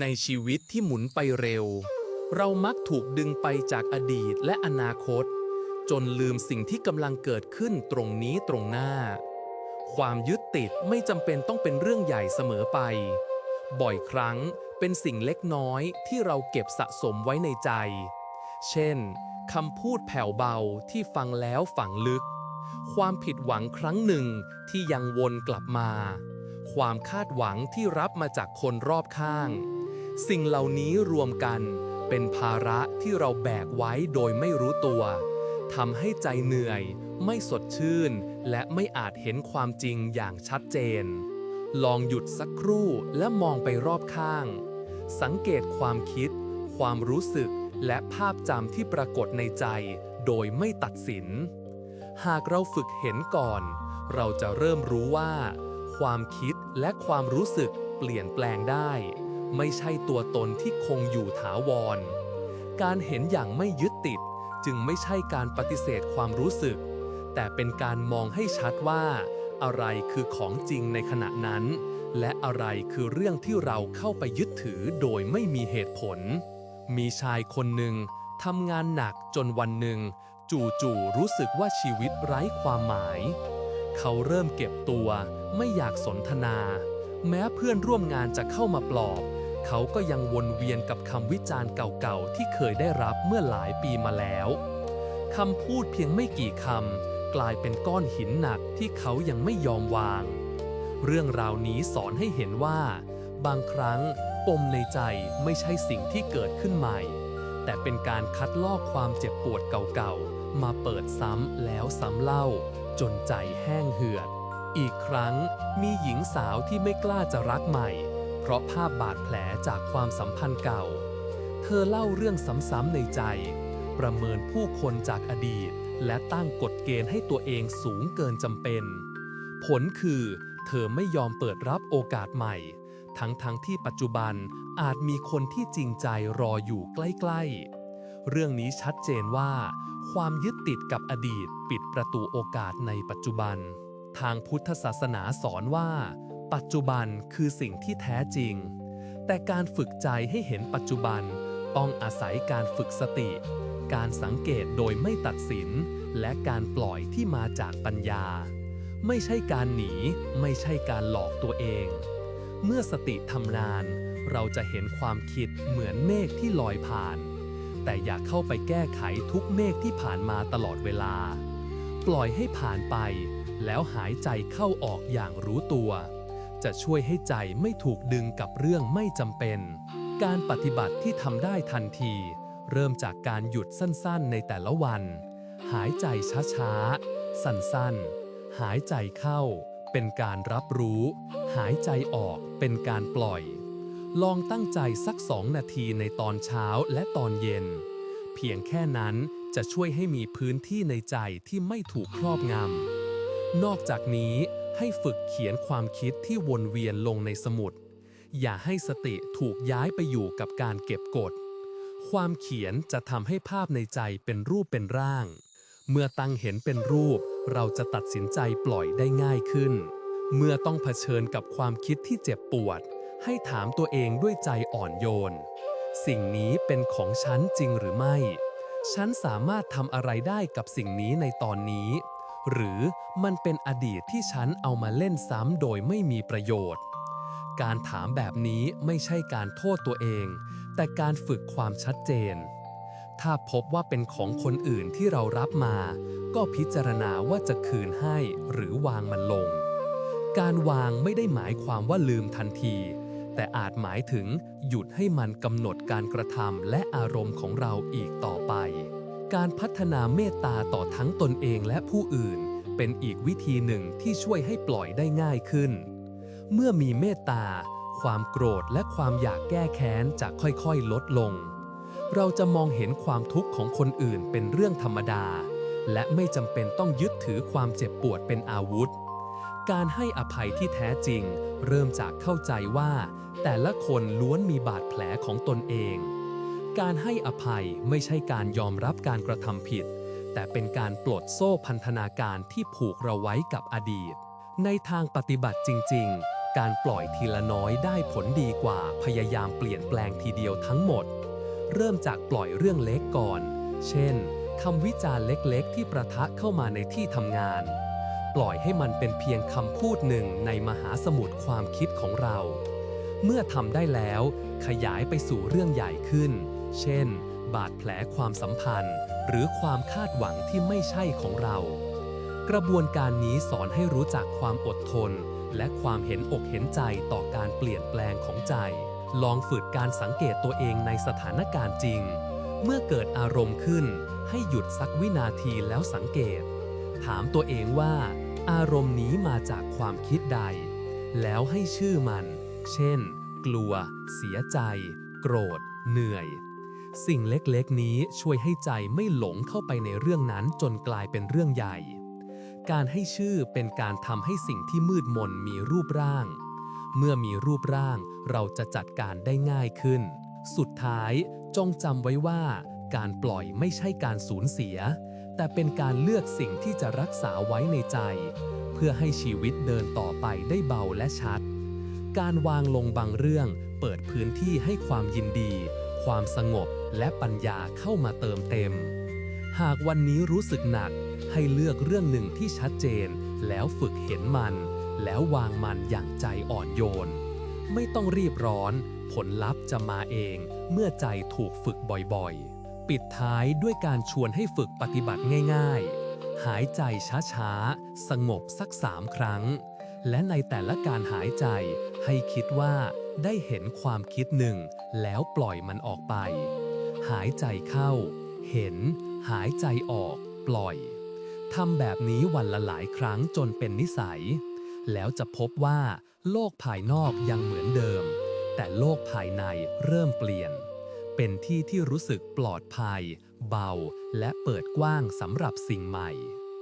ในชีวิตที่หมุนไปเร็ว เรามักถูกดึงไปจากอดีตและอนาคต จนลืมสิ่งที่กำลังเกิดขึ้นตรงนี้ตรงหน้า ความยึดติดไม่จำเป็นต้องเป็นเรื่องใหญ่เสมอไป บ่อยครั้งเป็นสิ่งเล็กน้อยที่เราเก็บสะสมไว้ในใจ เช่นคำพูดแผ่วเบาที่ฟังแล้วฝังลึก ความผิดหวังครั้งหนึ่งที่ยังวนกลับมา ความคาดหวังที่รับมาจากคนรอบข้าง สิ่งเหล่านี้รวมกันเป็นภาระที่เราแบกไว้โดยไม่รู้ตัวทำให้ใจเหนื่อย ไม่สดชื่น และไม่อาจเห็นความจริงอย่างชัดเจน ลองหยุดสักครู่และมองไปรอบข้าง สังเกตความคิด ความรู้สึก และภาพจำที่ปรากฏในใจ โดยไม่ตัดสิน หากเราฝึกเห็นก่อน เราจะเริ่มรู้ว่า ความคิดและความรู้สึกเปลี่ยนแปลงได้ ไม่ใช่ตัวตนที่คงอยู่ถาวร การเห็นอย่างไม่ยึดติดจึงไม่ใช่การปฏิเสธความรู้สึก แต่เป็นการมองให้ชัดว่า อะไรคือของจริงในขณะนั้น และอะไรคือเรื่องที่เราเข้าไปยึดถือโดยไม่มีเหตุผล มีชายคนหนึ่งทำงานหนักจนวันหนึ่ง จู่ๆรู้สึกว่าชีวิตไร้ความหมาย เขาเริ่มเก็บตัวไม่อยากสนทนา แม้เพื่อนร่วมงานจะเข้ามาปลอบ เขาก็ยังวนเวียนกับคำวิจารณ์เก่าๆ ที่เคยได้รับเมื่อหลายปีมาแล้วคำพูดเพียงไม่กี่คำกลายเป็นก้อนหินหนักที่เขายังไม่ยอมวาง เรื่องราวนี้สอนให้เห็นว่า บางครั้งปมในใจไม่ใช่สิ่งที่เกิดขึ้นใหม่ แต่เป็นการคัดลอกความเจ็บปวดเก่าๆ มาเปิดซ้ำแล้วซ้ำเล่า จนใจแห้งเหือด อีกครั้งมีหญิงสาวที่ไม่กล้าจะรักใหม่ เพราะภาพบาดแผลจากความสัมพันธ์เก่า เธอเล่าเรื่องซ้ำๆในใจ ประเมินผู้คนจากอดีต และตั้งกฎเกณฑ์ให้ตัวเองสูงเกินจำเป็น ผลคือ เธอไม่ยอมเปิดรับโอกาสใหม่ ทั้งๆทที่ปัจจุบันอาจมีคนที่จริงใจรออยู่ใกล้ ๆ เรื่องนี้ชัดเจนว่า ความยึดติดกับอดีตปิดประตูโอกาสในปัจจุบัน ทางพุทธศาสนาสอนว่า ปัจจุบันคือสิ่งที่แท้จริง แต่การฝึกใจให้เห็นปัจจุบันต้องอาศัยการฝึกสติ การสังเกตโดยไม่ตัดสิน และการปล่อยที่มาจากปัญญา ไม่ใช่การหนี ไม่ใช่การหลอกตัวเอง เมื่อสติทำงาน เราจะเห็นความคิดเหมือนเมฆที่ลอยผ่าน แต่อย่าเข้าไปแก้ไขทุกเมฆที่ผ่านมาตลอดเวลา ปล่อยให้ผ่านไป แล้วหายใจเข้าออกอย่างรู้ตัว จะช่วยให้ใจไม่ถูกดึงกับเรื่องไม่จำเป็น การปฏิบัติที่ทำได้ทันที เริ่มจากการหยุดสั้นๆในแต่ละวัน หายใจช้าๆ สั้นๆ หายใจเข้า เป็นการรับรู้ หายใจออกเป็นการปล่อย ลองตั้งใจสักสองนาทีในตอนเช้าและตอนเย็น เพียงแค่นั้นจะช่วยให้มีพื้นที่ในใจที่ไม่ถูกครอบงำนอกจากนี้ ให้ฝึกเขียนความคิดที่วนเวียนลงในสมุด อย่าให้สติถูกย้ายไปอยู่กับการเก็บกด ความเขียนจะทำให้ภาพในใจเป็นรูปเป็นร่าง เมื่อตั้งเห็นเป็นรูป เราจะตัดสินใจปล่อยได้ง่ายขึ้น เมื่อต้องเผชิญกับความคิดที่เจ็บปวด ให้ถามตัวเองด้วยใจอ่อนโยน สิ่งนี้เป็นของฉันจริงหรือไม่ ฉันสามารถทำอะไรได้กับสิ่งนี้ในตอนนี้ หรือมันเป็นอดีตที่ฉันเอามาเล่นซ้ำโดยไม่มีประโยชน์ การถามแบบนี้ไม่ใช่การโทษตัวเอง แต่การฝึกความชัดเจน ถ้าพบว่าเป็นของคนอื่นที่เรารับมา ก็พิจารณาว่าจะคืนให้หรือวางมันลง การวางไม่ได้หมายความว่าลืมทันที แต่อาจหมายถึงหยุดให้มันกำหนดการกระทำและอารมณ์ของเราอีกต่อไป การพัฒนาเมตตาต่อทั้งตนเองและผู้อื่น เป็นอีกวิธีหนึ่งที่ช่วยให้ปล่อยได้ง่ายขึ้น เมื่อมีเมตตา ความโกรธและความอยากแก้แค้นจะค่อยๆ ลดลง เราจะมองเห็นความทุกข์ของคนอื่นเป็นเรื่องธรรมดา และไม่จำเป็นต้องยึดถือความเจ็บปวดเป็นอาวุธ การให้อภัยที่แท้จริง เริ่มจากเข้าใจว่า แต่ละคนล้วนมีบาดแผลของตนเอง การให้อภัยไม่ใช่การยอมรับการกระทำผิด แต่เป็นการปลดโซ่พันธนาการที่ผูกเราไว้กับอดีต ในทางปฏิบัติจริง ๆ การปล่อยทีละน้อยได้ผลดีกว่าพยายามเปลี่ยนแปลงทีเดียวทั้งหมด เริ่มจากปล่อยเรื่องเล็กก่อน เช่นคำวิจารณ์เล็กๆ ที่ประทะเข้ามาในที่ทำงาน ปล่อยให้มันเป็นเพียงคำพูดหนึ่งในมหาสมุทรความคิดของเรา เมื่อทำได้แล้ว ขยายไปสู่เรื่องใหญ่ขึ้น เช่น บาดแผลความสัมพันธ์ หรือความคาดหวังที่ไม่ใช่ของเรา กระบวนการนี้สอนให้รู้จักความอดทน และความเห็นอกเห็นใจต่อการเปลี่ยนแปลงของใจ ลองฝึกการสังเกตตัวเองในสถานการณ์จริง เมื่อเกิดอารมณ์ขึ้น ให้หยุดสักวินาทีแล้วสังเกต ถามตัวเองว่า อารมณ์นี้มาจากความคิดใด แล้วให้ชื่อมัน เช่น กลัว เสียใจ โกรธ เหนื่อย สิ่งเล็กๆ นี้ช่วยให้ใจไม่หลงเข้าไปในเรื่องนั้นจนกลายเป็นเรื่องใหญ่ การให้ชื่อเป็นการทำให้สิ่งที่มืดมนมีรูปร่าง เมื่อมีรูปร่างเราจะจัดการได้ง่ายขึ้น สุดท้ายจงจำไว้ว่า การปล่อยไม่ใช่การสูญเสีย แต่เป็นการเลือกสิ่งที่จะรักษาไว้ในใจ เพื่อให้ชีวิตเดินต่อไปได้เบาและชัด การวางลงบางเรื่องเปิดพื้นที่ให้ความยินดี ความสงบและปัญญาเข้ามาเติมเต็ม หากวันนี้รู้สึกหนักให้เลือกเรื่องหนึ่งที่ชัดเจน แล้วฝึกเห็นมัน แล้ววางมันอย่างใจอ่อนโยน ไม่ต้องรีบร้อน ผลลัพธ์จะมาเองเมื่อใจถูกฝึกบ่อยๆ ปิดท้ายด้วยการชวนให้ฝึกปฏิบัติง่ายๆ หายใจช้าๆ สงบสักสามครั้ง และในแต่ละการหายใจ ให้คิดว่าได้เห็นความคิดหนึ่ง แล้วปล่อยมันออกไป หายใจเข้า เห็น หายใจออก ปล่อยทำแบบนี้วันละหลายครั้งจนเป็นนิสัย แล้วจะพบว่าโลกภายนอกยังเหมือนเดิม แต่โลกภายในเริ่มเปลี่ยน เป็นที่ที่รู้สึกปลอดภัย เบา และเปิดกว้างสำหรับสิ่งใหม่